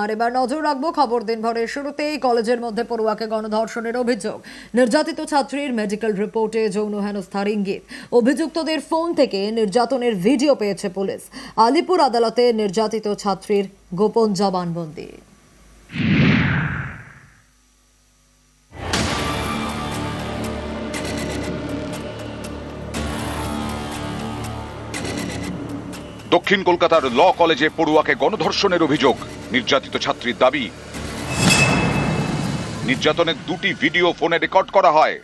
আর এবার নজর রাখব খবর দিনভরের শুরুতেই। কলেজের মধ্যে পড়ুয়াকে গণধর্ষণের অভিযোগ। নির্যাতিত ছাত্রীর মেডিকেল রিপোর্টে যৌন হেনস্থার ইঙ্গিত। অভিযুক্তদের ফোন থেকে নির্যাতনের ভিডিও পেয়েছে পুলিশ। আলিপুর আদালতে নির্যাতিত ছাত্রীর গোপন জবানবন্দি। দক্ষিণ কলকাতার ল কলেজে পড়ুয়াকে গণধর্ষণের অভিযোগ, নির্যাতিত ছাত্রীর দাবি। নির্যাতনের দুটি ভিডিও ফোনে রেকর্ড করা হয়।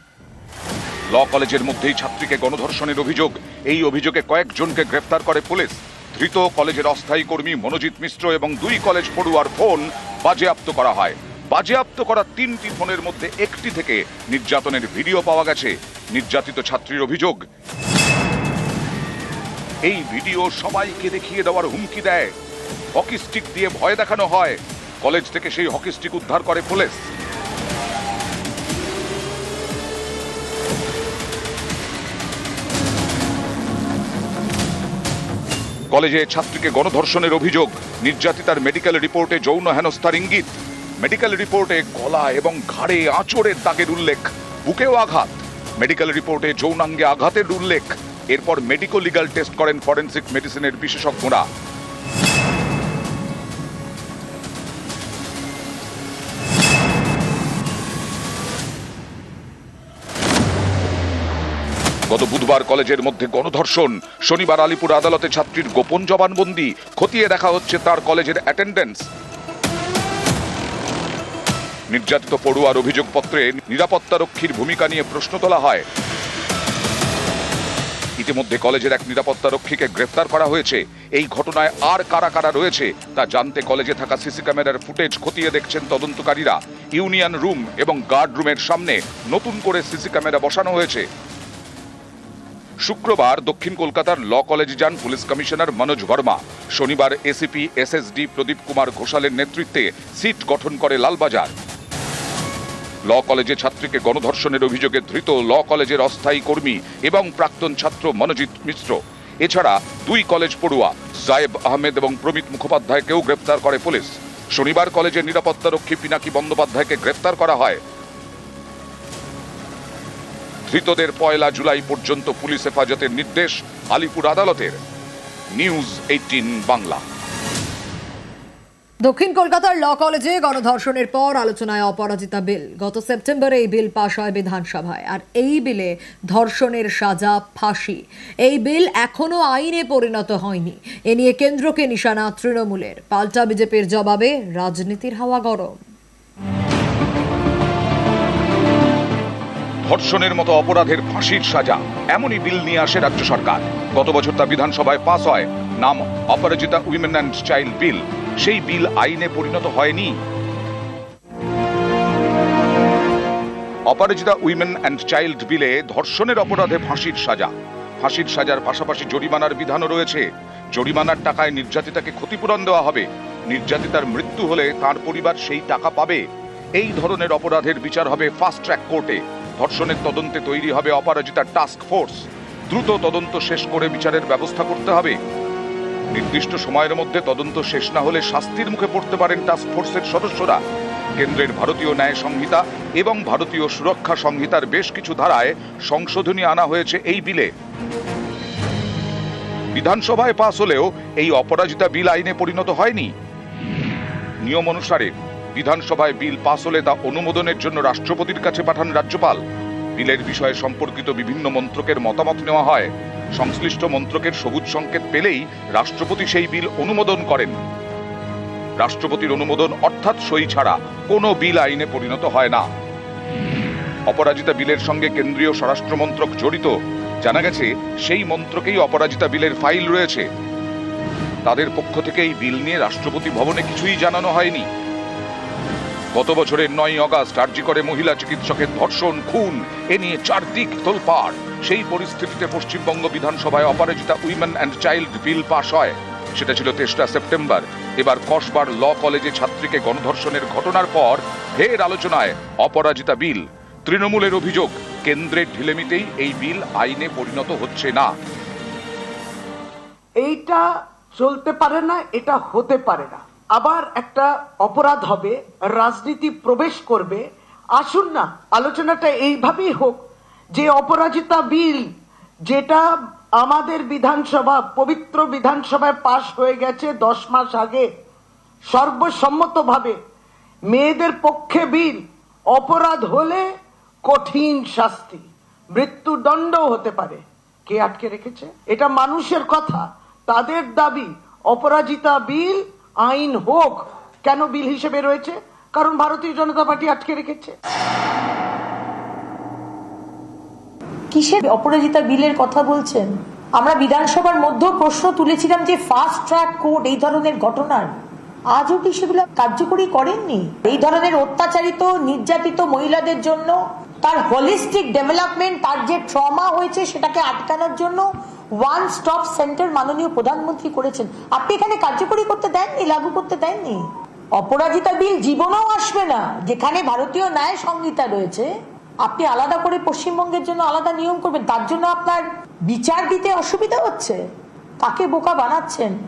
ল কলেজের মধ্যেই ছাত্রীকে গণধর্ষণের অভিযোগ, এই অভিযোগে কয়েকজনকে গ্রেফতার করে পুলিশ। ধৃত কলেজের অস্থায়ী কর্মী মনোজিৎ মিশ্র এবং দুই কলেজ পড়ুয়ার ফোন বাজেয়াপ্ত করা হয়। বাজেয়াপ্ত করা তিনটি ফোনের মধ্যে একটি থেকে নির্যাতনের ভিডিও পাওয়া গেছে। নির্যাতিত ছাত্রীর অভিযোগ এই ভিডিও সবাইকে দেখিয়ে দেওয়ার হুমকি দেয়। হকি স্টিক দিয়ে ভয় দেখানো হয়। কলেজ থেকে সেই হকি স্টিক উদ্ধার করে পুলিশ। কলেজে ছাত্রীকে গণধর্ষণের অভিযোগ। নির্যাতিতার মেডিকেল রিপোর্টে যৌন হেনস্থার ইঙ্গিত। মেডিকেল রিপোর্টে গলা এবং ঘাড়ে আঁচড়ের দাগের উল্লেখ। বুকেও আঘাত। মেডিকেল রিপোর্টে যৌনাঙ্গে আঘাতের উল্লেখ। এরপর মেডিকো লিগাল টেস্ট করেন ফরেনসিক মেডিসিনের বিশেষজ্ঞরা। গত বুধবার কলেজের মধ্যে গণধর্ষণ। শনিবার আলিপুর আদালতে ছাত্রীর গোপন জবানবন্দি। খতিয়ে দেখা হচ্ছে তার কলেজের অ্যাটেন্ডেন্স নির্যাতিত পড়ুয়ার অভিযোগপত্রে নিরাপত্তারক্ষীর ভূমিকা নিয়ে প্রশ্ন তোলা হয়। ইতিমধ্যে কলেজের এক নিরাপত্তারক্ষীকে গ্রেফতার করা হয়েছে। এই ঘটনায় আর কারা কারা রয়েছে, তা জানতে কলেজে থাকা সিসি ক্যামেরার ফুটেজ খতিয়ে দেখছেন তদন্তকারীরা। ইউনিয়ন রুম এবং গার্ড রুমের সামনে নতুন করে সিসি ক্যামেরা বসানো হয়েছে। শুক্রবার দক্ষিণ কলকাতার ল কলেজে যান পুলিশ কমিশনার মনোজ বর্মা। শনিবার এসিপি এসএসডি প্রদীপ কুমার ঘোষালের নেতৃত্বে সিট গঠন করে লালবাজার। ল কলেজে ছাত্রীকে গণধর্ষণের অভিযোগে ধৃত ল কলেজের অস্থায়ী কর্মী এবং প্রাক্তন ছাত্র মনোজিৎ মিশ্র। এছাড়া দুই কলেজ পড়ুয়া, জায়েব আহমেদ এবং প্রমিত মুখোপাধ্যায়কেও গ্রেপ্তার করে পুলিশ। শনিবার কলেজের নিরাপত্তারক্ষী পিনাকি বন্দ্যোপাধ্যায়কে গ্রেপ্তার করা হয়। ধৃতদের পয়লা জুলাই পর্যন্ত পুলিশ হেফাজতের নির্দেশ, আলিপুর আদালতের। News eighteen Bangla. দক্ষিণ কলকাতার ল কলেজে গণধর্ষণের পর আলোচনায় অপরাজিতা বিল। গত সেপ্টেম্বরে এই বিল পাশ হয় বিধানসভায়। আর এই বিলে ধর্ষণের সাজা ফাঁসি। এই বিল এখনও আইনে পরিণত হয়নি। এ নিয়ে কেন্দ্রকে নিশানা তৃণমূলের। পাল্টা বিজেপির জবাবে রাজনীতির হাওয়া গরম। ধর্ষণের মতো অপরাধের ফাঁসির সাজা। এমনই বিল নিয়ে আসে রাজ্য সরকার। গত বছর তা বিধানসভায় পাস হয়। নাম Aparajita women and child bill. সেই বিল আইনে পরিণত হয়নি। অপরাজিতা উইমেন অ্যান্ড চাইল্ড বিলে ধর্ষণের অপরাধে ফাঁসির সাজা। ফাঁসির সাজার পাশাপাশি জরিমানার বিধানও রয়েছে। জরিমানার টাকায় নির্যাতিতাকে ক্ষতিপূরণ দেওয়া হবে। নির্যাতিতার মৃত্যু হলে তার পরিবার সেই টাকা পাবে। এই ধরনের অপরাধের বিচার হবে ফাস্ট ট্র্যাক কোর্টে। ধর্ষণের তদন্তে তৈরি হবে অপরাজিতা টাস্ক ফোর্স। দ্রুত তদন্ত শেষ করে বিচারের ব্যবস্থা করতে হবে। নির্দিষ্ট সময়ের মধ্যে তদন্ত শেষ না হলে শাস্তির মুখে পড়তে পারেন টাস্ক ফোর্সের সদস্যরা। কেন্দ্রের ভারতীয় ন্যায় সংহিতা এবং ভারতীয় সুরক্ষা সংহিতার বেশ কিছু ধারায় সংশোধনী আনা হয়েছে এই বিলে। বিধানসভায় পাস হলেও এই অপরাজিতা বিল আইনে পরিণত হয়নি। নিয়ম অনুসারে বিধানসভায় বিল পাস হলে তা অনুমোদনের জন্য রাষ্ট্রপতির কাছে পাঠান রাজ্যপাল। বিলের বিষয়ে সম্পর্কিত বিভিন্ন মন্ত্রকের মতামত নেওয়া হয়। সংশ্লিষ্ট মন্ত্রকের সবুজ সংকেত পেলেই রাষ্ট্রপতি সেই বিল অনুমোদন করেন। রাষ্ট্রপতির অনুমোদন অর্থাৎ সই ছাড়া কোনো বিল আইনে পরিণত হয় না। অপরাজিতা বিলের সঙ্গে কেন্দ্রীয় স্বরাষ্ট্র মন্ত্রক জড়িত, জানা গেছে সেই মন্ত্রকেই অপরাজিতা বিলের ফাইল রয়েছে। তাদের পক্ষ থেকে এই বিল নিয়ে রাষ্ট্রপতি ভবনে কিছুই জানানো হয়নি। গত বছরের নয় অগাস্ট আর্জি করে মহিলা চিকিৎসকের ধর্ষণ, খুন, এ নিয়ে চারদিক তোলপাড়। সেই পরিস্থিতিতে পশ্চিমবঙ্গ বিধানসভায় Aparajita women and child bill পাশ হয়। সেটা ছিল তেসরা সেপ্টেম্বর। এবার কসবার ল কলেজে ছাত্রীকে গণধর্ষণের ঘটনার পর ফের আলোচনায় অপরাজিতা বিল। তৃণমূলের অভিযোগ কেন্দ্রের ঢিলেমিতেই এই বিল আইনে পরিণত হচ্ছে না। এইটা চলতে পারে না, এটা হতে পারে না। আবার একটা অপরাধ হবে, রাজনীতি প্রবেশ করবে। আসুন না, আলোচনাটা এইভাবেই হোক যে অপরাজিতা বিল, যেটা আমাদের বিধানসভা, পবিত্র বিধানসভায় পাশ হয়ে গেছে দশ মাস আগে, সর্বসম্মতভাবে মেয়েদের পক্ষে বিল, অপরাধ হলে কঠিন শাস্তি মৃত্যুদণ্ডও হতে পারে। কে আটকে রেখেছে? এটা মানুষের কথা। তাদের দাবি, অপরাজিতা বিল, আইন হোক, কেন বিল হিসেবে রয়েছে? কারণ ভারতীয় জনতা পার্টি আটকে রেখেছে। কিসের অপরাজিতা বিলের কথা বলছেন? আমরা বিধানসভার মধ্যেও প্রশ্ন তুলেছিলাম যে ফাস্ট ট্র্যাক কোর্ট এই ধরনের ঘটনার। আজও কি সেগুলো কার্যকরী করেননি? এই ধরনের অত্যাচারিত, নির্যাতিত মহিলাদের জন্য, তার হোলিস্টিক ডেভেলপমেন্ট তার যে ট্রমা হয়েছে সেটাকে আটকানোর জন্য ওয়ান স্টপ সেন্টার মাননীয় প্রধানমন্ত্রী করেছেন। আপনি এখানে কার্যকরী করতে দেননি, লাগু করতে দেননি? অপরাজিতা বিল জীবনেও আসবে না। যেখানে ভারতীয় ন্যায় সংহিতা রয়েছে আপনি আলাদা করে পশ্চিমবঙ্গের জন্য আলাদা নিয়ম করবেন তার জন্য আপনার বিচার দিতে অসুবিধা হচ্ছে। কাকে বোকা বানাচ্ছেন?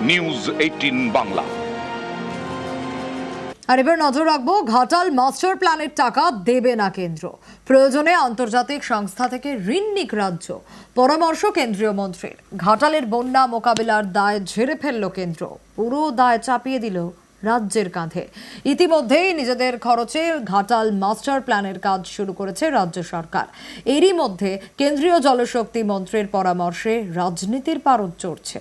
News eighteen Bangla. আর এবার নজর রাখব ঘাটাল মাস্টার প্ল্যানের টাকা দেবে না কেন্দ্র। প্রয়োজনে আন্তর্জাতিক সংস্থা থেকে ঋণ নিক রাজ্য। পরামর্শ কেন্দ্রীয় মন্ত্রীর। ঘাটালের বন্যা মোকাবিলার দায় ঝেড়ে ফেলল কেন্দ্র। পুরো দায় চাপিয়ে দিল রাজ্যের কাঁধে। ইতিমধ্যেই নিজেদের খরচে ঘাটাল মাস্টার প্ল্যানের কাজ শুরু করেছে রাজ্য সরকার। এরই মধ্যে কেন্দ্রীয় জলশক্তি মন্ত্রীর পরামর্শে রাজনীতির পারদ চড়ছে।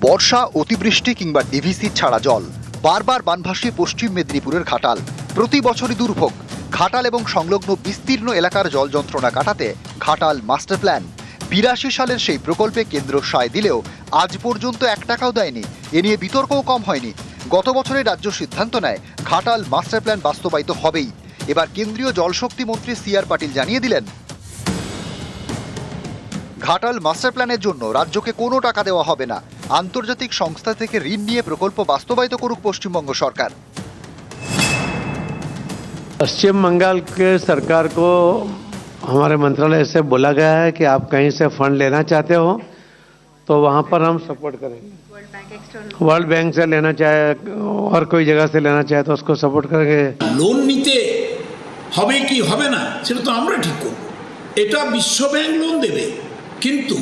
বর্ষা, অতিবৃষ্টি কিংবা ডিভিসি ছাড়া জল। বারবার বানভাসী পশ্চিম মেদিনীপুরের ঘাটাল। প্রতি বছরই দুর্ভোগ। ঘাটাল এবং সংলগ্ন বিস্তীর্ণ এলাকার জল যন্ত্রণা কাটাতে ঘাটাল মাস্টার প্ল্যান। বিরাশি সালের সেই প্রকল্পে কেন্দ্র সায় দিলেও আজ পর্যন্ত এক টাকাও দেয়নি। এ নিয়ে বিতর্কও কম হয়নি। গত বছরে রাজ্য সিদ্ধান্ত নেয়, ঘাটাল মাস্টার প্ল্যান বাস্তবায়িত হবেই। এবার কেন্দ্রীয় জলশক্তি মন্ত্রী সি আর পাটিল জানিয়ে দিলেন, ঘাটাল মাস্টার প্ল্যানের জন্য রাজ্যকে কোনো টাকা দেওয়া হবে না। আন্তর্জাতিক সংস্থা থেকে ঋণ নিয়ে প্রকল্প বাস্তবায়িত করুক পশ্চিমবঙ্গ সরকার। पश्चिम बंगाल के सरकार को हमारे मंत्रालय से बोला गया है कि आप कहीं से फंड लेना चाहते हो तो वहाँ पर हम सपोर्ट करेंगे वर्ल्ड बैंक से लेना चाहे और कोई जगह से लेना चाहे तो उसको सपोर्ट करेंगे লোন নিতে হবে কি হবে না সেটা তো আমরা ঠিক করব এটা বিশ্বব্যাংক লোন দেবে কিন্তু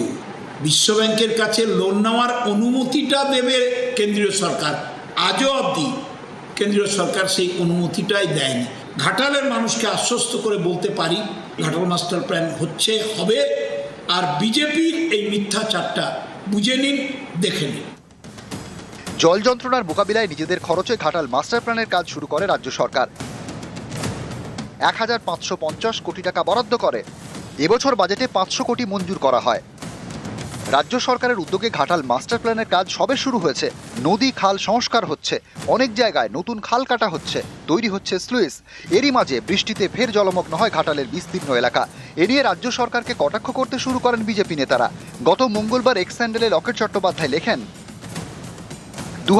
বিশ্বব্যাংকের কাছে লোন নেওয়ার অনুমতিটা দেবে কেন্দ্রীয় সরকার আজও অবধি কেন্দ্রীয় সরকার সেই অনুমতিটাই দেয়নি ঘাটালের মানুষকে আশ্বস্ত করে বলতে পারি, ঘাটাল মাস্টার প্ল্যান হচ্ছে, হবে, আর বিজেপির এই মিথ্যাচারটা বুঝে নিন, দেখে নিন। জল যন্ত্রণার মোকাবিলায় নিজেদের খরচে ঘাটাল মাস্টার প্ল্যানের কাজ শুরু করে রাজ্য সরকার। এক হাজার পাঁচশো পঞ্চাশ কোটি টাকা বরাদ্দ করে। এবছর বাজেটে পাঁচশো কোটি মঞ্জুর করা হয়। রাজ্য সরকারের উদ্যোগে ঘাটাল মাস্টার প্ল্যানের কাজ সবে শুরু হয়েছে। নদী খাল সংস্কার হচ্ছে। অনেক জায়গায় নতুন খাল কাটা হচ্ছে। তৈরি হচ্ছে স্লুইস। এরই মাঝে বৃষ্টিতে ফের জলমগ্ন হয় ঘাটালের বিস্তীর্ণ এলাকা। এ নিয়ে রাজ্য সরকারকে কটাক্ষ করতে শুরু করেন বিজেপি নেতারা। গত মঙ্গলবার এক্স স্যান্ডেলে লকেট চট্টোপাধ্যায় লেখেন দু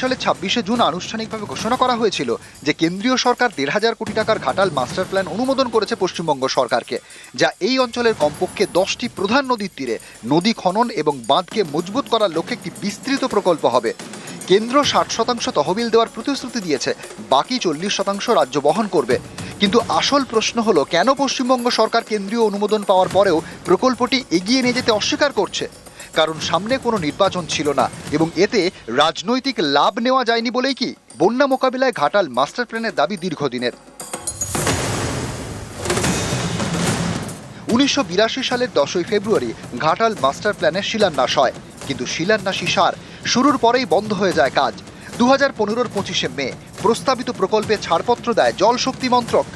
সালের ছাব্বিশে জুন আনুষ্ঠানিকভাবে ঘোষণা করা হয়েছিল যে কেন্দ্রীয় সরকার দেড় হাজার কোটি টাকার ঘাটাল মাস্টার প্ল্যান অনুমোদন করেছে পশ্চিমবঙ্গ সরকারকে, যা এই অঞ্চলের কমপক্ষে দশটি প্রধান নদীর তীরে, নদী খনন এবং বাঁধকে মজবুত করার লক্ষ্যে একটি বিস্তৃত প্রকল্প হবে। কেন্দ্র ষাট শতাংশ তহবিল দেওয়ার প্রতিশ্রুতি দিয়েছে, বাকি চল্লিশ শতাংশ রাজ্য বহন করবে। কিন্তু আসল প্রশ্ন হলো, কেন পশ্চিমবঙ্গ সরকার কেন্দ্রীয় অনুমোদন পাওয়ার পরেও প্রকল্পটি এগিয়ে নিয়ে যেতে অস্বীকার করছে? কারণ সামনে কোনো নির্বাচন ছিল না এবং এতে রাজনৈতিক লাভ নেওয়া যায়নি বলেই কি? বন্যা মোকাবিলায় ঘাটাল মাস্টার প্ল্যানের দাবি দীর্ঘদিনের। উনিশশো বিরাশি সালের দশই ফেব্রুয়ারি ঘাটাল মাস্টার প্ল্যানের শিলান্যাস হয়। কিন্তু শিলান্যাসী সার শুরুর পরেই বন্ধ হয়ে যায় কাজ। দু হাজার পনেরোর পঁচিশে মে প্রস্তাবিত প্রকল্পে ছাড়পত্র দেয় জল শক্তি মন্ত্রক।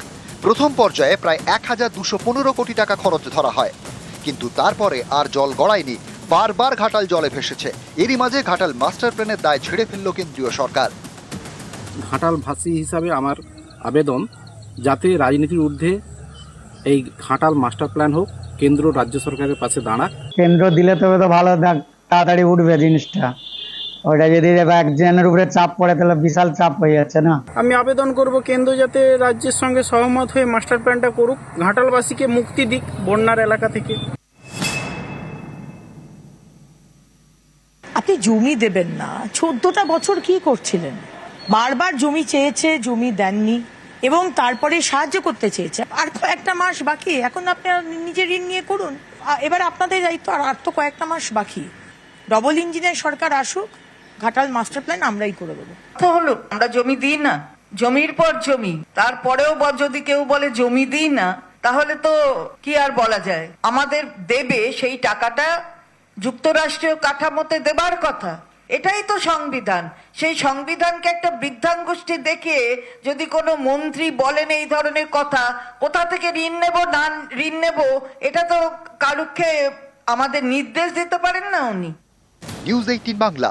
প্রথম পর্যায়ে প্রায় এক হাজার দুশো পনেরো কোটি টাকা খরচ ধরা হয়। কিন্তু তারপরে আর জল গড়ায়নি। বারবার ঘাটাল জলে ভেসেছে। এরই মাঝে ঘাটাল মাস্টার প্ল্যানের দায় ছেড়ে ফেলল কেন্দ্রীয় সরকার। ঘাটাল ভাষী হিসাবে আমার আবেদন যাতে রাজনীতির ঊর্ধ্বে এই ঘাটাল মাস্টার প্ল্যান হোক কেন্দ্র রাজ্য সরকারের পাশে দাঁড়াক। কেন্দ্র দিলে তবে তো ভালো দেখ তাড়াতাড়ি উঠবে জিনিসটা। ওটা যদি একজনের উপরে চাপ পড়ে তাহলে বিশাল চাপ হয়ে যাচ্ছে না? আমি আবেদন করব কেন্দ্র যাতে রাজ্যের সঙ্গে সহমত হয়ে মাস্টার প্ল্যানটা করুক ঘাটালবাসীকে মুক্তি দিক বন্যার এলাকা থেকে। জমি দেবেন না। চোদ্দটা বছর কি করছিলেন? বারবার জমি চেয়েছে, জমি দেননি, এবং তারপরে সাহায্য করতে চেয়েছে। আর কয়েকটা মাস বাকি, এখন আপনি নিজের ঋণ নিয়ে করুন। এবার আপনাদের দায়িত্ব, আর আর তো কয়েকটা মাস বাকি। ডবল ইঞ্জিনের সরকার আসুক, ঘাটাল মাস্টার প্ল্যান আমরাই করে দেবো। কথা হলো, আমরা জমি দিই না। জমির পর জমি, তারপরেও যদি কেউ বলে জমি দিই না, তাহলে তো কি আর বলা যায়? আমাদের দেবে সেই টাকাটা যুক্তরাষ্ট্রীয় কাঠামোতে দেবার কথা। এটাই তো সংবিধান। সেই সংবিধানকে একটা বৃদ্ধাঙ্গুষ্ঠী দেখিয়ে যদি কোনো মন্ত্রী বলেন এই ধরনের কথা, কোথা থেকে ঋণ নেব, না ঋণ নেব, এটা তো কারুক্ষে আমাদের নির্দেশ দিতে পারেন না উনি। News eighteen Bangla.